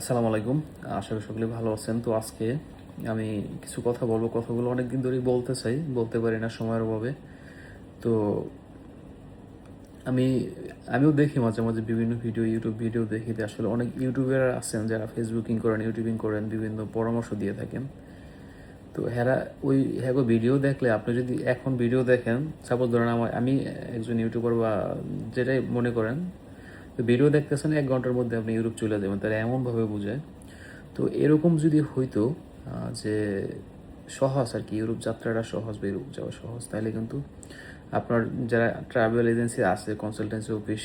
আসসালামু আলাইকুম। আশা করি সকলে ভালো আছেন। তো আজকে আমি কিছু কথা বলব। কথাগুলো অনেক দিন ধরেই বলতে চাই, বলতে পারি না সময়ের অভাবে। তো আমি, আমিও দেখি মাঝে মাঝে বিভিন্ন ভিডিও, ইউটিউব ভিডিও দেখি আসলে অনেক ইউটিউবার আছেন যারা ফেসবুকিং করেন, ইউটিউবিং করেন, বিভিন্ন পরামর্শ দিয়ে থাকেন। তো হেরা, ওই হ্যাঁ ভিডিও দেখলে আপনি যদি এখন ভিডিও দেখেন সাপোজ ধরেন আমার, আমি একজন ইউটিউবার বা যেটাই মনে করেন তো ভিডিও দেখতেছেন এক ঘণ্টার মধ্যে আপনি ইউরোপ চলে যাবেন তারা এমনভাবে বোঝায়। তো এরকম যদি হইতো যে সহজ আর কি, ইউরোপ যাত্রাটা সহজ বা ইউরোপ যাওয়া সহজ, তাহলে কিন্তু আপনার যারা ট্রাভেল এজেন্সি আছে কনসালটেন্সি অফিস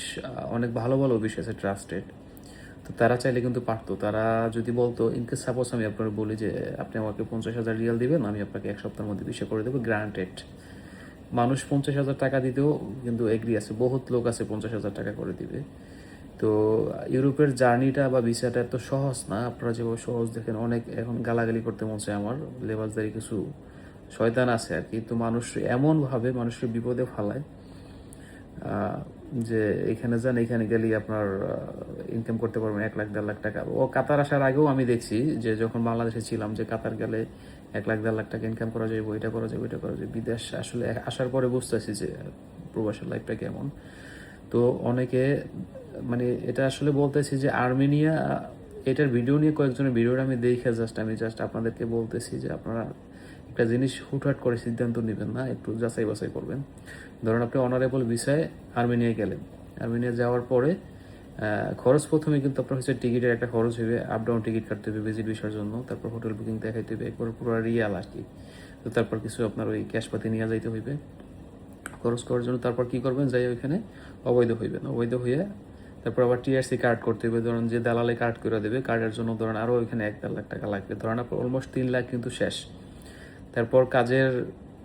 অনেক ভালো ভালো অফিস আছে ট্রাস্টেড তো তারা চাইলে কিন্তু পারতো। তারা যদি বলতো ইনকেস সাপোজ আমি আপনার বলি যে, আপনি আমাকে পঞ্চাশ হাজার রিয়াল দিবেন, আমি আপনাকে এক সপ্তাহের মধ্যে বিষয় করে দেবো গ্রান্টেড মানুষ পঞ্চাশ হাজার টাকা দিতেও কিন্তু এগ্রি আছে। বহুত লোক আছে পঞ্চাশ হাজার টাকা করে দিবে। তো ইউরোপের জার্নিটা বা ভিসাটা এত সহজ না। আপনারা যেভাবে সহজ দেখেন, অনেক এখন গালাগালি করতে মন চায় আমার। লেবাসদারি কিছু শয়তান আছে আর কি। তো মানুষ এমনভাবে মানুষের বিপদে ফালায় যে এখানে যান, এখানে গেলেই আপনার ইনকাম করতে পারবেন এক লাখ, দেড় লাখ টাকা। ও কাতার আসার আগেও আমি দেখছি যে যখন বাংলাদেশে ছিলাম যে কাতার গেলে এক লাখ, দেড় লাখ টাকা ইনকাম করা যায় এটা করা যায় ওইটা করা যায় বিদেশ আসলে আসার পরে বুঝতেছি যে প্রবাসের লাইফটা কেমন। তো অনেকে মানে এটা আসলে বলতেছি যে আর্মেনিয়া, এটার ভিডিও নিয়ে কয়েকজনের ভিডিওটা আমি দেখে জাস্ট আমি জাস্ট আপনাদেরকে বলতেছি যে আপনারা একটা জিনিস হুটহাট করে সিদ্ধান্ত নেবেন না, একটু যাচাই বাছাই করবেন। ধরুন আপনি অনারেবল বিষয়ে আর্মেনিয়ায় গেলেন। আর্মেনিয়া যাওয়ার পরে খরচ প্রথমে কিন্তু আপনার হচ্ছে টিকিটের একটা খরচ হবে আপ ডাউন টিকিট কাটতে হবে ভিজিট বিষয়ের জন্য, তারপর হোটেল বুকিং দেখাইতে হবে, একবার পুরো রিয়াল আর কি। তো তারপর কিছু আপনার ওই ক্যাশপাতি নিয়ে যাইতে হইবে। খরচ করার জন্য তারপর কি করবেন? যাই ওইখানে অবৈধ হইবেন, অবৈধ হয়ে তারপর আবার টিআরসি কার্ড করতে হবে, ধরুন যে দালালে কার্ড করে দেবে কার্ডের জন্য ধরুন আরও ওইখানে এক দেড় লাখ টাকা লাগবে, ধরেন আপনার অলমোস্ট তিন লাখ কিন্তু শেষ। তারপর কাজের,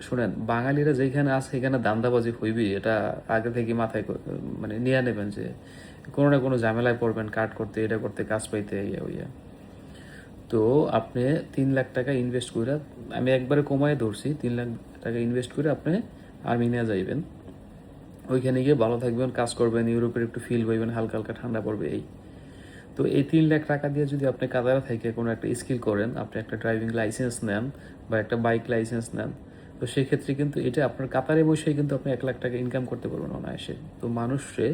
শুনেন, বাঙালিরা যেখানে আছে সেখানে দান্দাবাজি হইবি এটা আগে থেকে মাথায় মানে নিয়ে নেবেন যে কোনো না কোনো ঝামেলায় পড়বেন, কার্ড করতে, এটা করতে, কাজ পাইতে, ইয়া ইয়া তো আপনি তিন লাখ টাকা ইনভেস্ট করে আমি একবারে কমায় ধরছি, তিন লাখ টাকা ইনভেস্ট করে আপনি আর্মেনিয়া যাইবেন। ওইখানে গিয়ে ভালো থাকবেন, কাজ করবেন, ইউরোপের একটু ফিল পাইবেন, হালকা হালকা ঠান্ডা পড়বে এই। তো এই তিন লাখ টাকা দিয়ে যদি আপনি কাতারে থেকে কোনো একটা স্কিল করেন, আপনি একটা ড্রাইভিং লাইসেন্স নেন বা একটা বাইক লাইসেন্স নেন, তো সেক্ষেত্রে কিন্তু এটা আপনার কাতারে বসেই কিন্তু আপনি এক লাখ টাকা ইনকাম করতে পারবেন অনায়াসে। তো মানুষে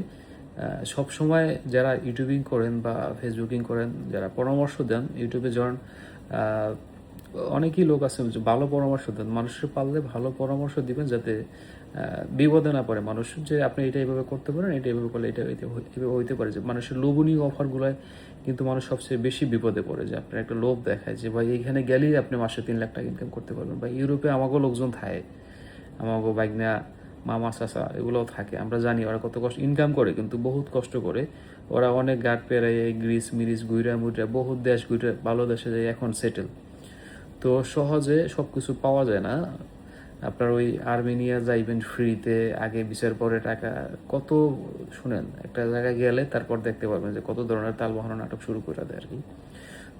সব সময় যারা ইউটিউবিং করেন বা ফেসবুকিং করেন, যারা পরামর্শ দেন, ইউটিউবে যখন অনেকেই লোক আছে ভালো পরামর্শ দেন। মানুষের পারলে ভালো পরামর্শ দিবেন যাতে বিপদে না পড়ে। মানুষ যে আপনি এটা এইভাবে করতে পারেন, এটা এইভাবে করলে এটা হইতে এভাবে হইতে পারে। যে মানুষের লোভনীয় অফারগুলোয় কিন্তু মানুষ সবচেয়ে বেশি বিপদে পড়ে। যে আপনার একটা লোভ দেখায় যে, ভাই, এইখানে গেলেই আপনি মাসে তিন লাখ টাকা ইনকাম করতে পারবেন। বা, ইউরোপে আমাকেও লোকজন থাকে আমাকে বাইকনা মামা, চাচা, এগুলোও থাকে। আমরা জানি ওরা কত কষ্ট ইনকাম করে, কিন্তু বহুত কষ্ট করে। ওরা অনেক গাট পেরায় গ্রিস, মিরিস গুইরা মুইরা বহুত দেশ গুইরা ভালো দেশে যায়, এখন সেটেল তো সহজে সব কিছু পাওয়া যায় না। আপনার ওই আর্মেনিয়া যাইবেন ফ্রিতে, আগে বিচার পরে টাকা, কত, শুনেন, একটা জায়গায় গেলে তারপর দেখতে পারবেন যে কত ধরনের তাল বাহানো নাটক শুরু করে দেয় আর কি।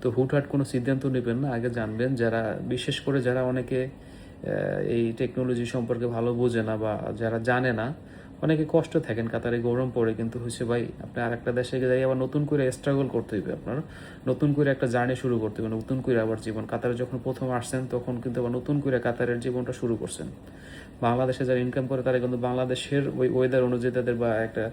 তো হুটহাট কোনো সিদ্ধান্ত নেবেন না, আগে জানবেন যারা, বিশেষ করে যারা অনেকে এই টেকনোলজি সম্পর্কে ভালো বোঝে না বা যারা জানে না, অনেকে কষ্ট থাকেন কাতারে গরম পড়ে, কিন্তু হচ্ছে ভাই, আপনি আর একটা দেশে যাই আবার নতুন করে স্ট্রাগল করতে হবে আপনার। নতুন করে একটা জার্নি শুরু করতে হবে নতুন করে আবার জীবন। কাতারে যখন প্রথম আসছেন, তখন কিন্তু আবার নতুন করে কাতারের জীবনটা শুরু করছেন। বাংলাদেশে যারা ইনকাম করে, তারা কিন্তু বাংলাদেশের ওই ওয়েদার অনুযায়ী তাদের বা একটা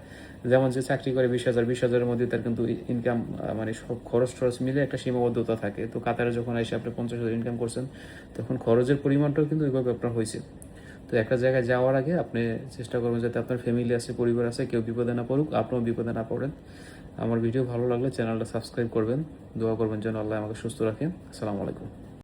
যেমন যে চাকরি করে বিশ হাজার, বিশ হাজারের মধ্যে তার কিন্তু ইনকাম মানে সব খরচ টরচ মিলে একটা সীমাবদ্ধতা থাকে। তো কাতারে যখন এসে আপনি পঞ্চাশ হাজার ইনকাম করছেন, তখন খরচের পরিমাণটাও কিন্তু ওইভাবে আপনার হয়েছে। তো একটা জায়গায় যাওয়ার আগে আপনি চেষ্টা করবেন যাতে আপনার ফ্যামিলি আছে, পরিবার আছে, কেউ বিপদে না পড়ুক, আপনিও বিপদে না পড়েন। আমার ভিডিও ভালো লাগলে চ্যানেলটা সাবস্ক্রাইব করবেন। দোয়া করবেন যেন আল্লাহ আমাকে সুস্থ রাখেন আসসালামু আলাইকুম।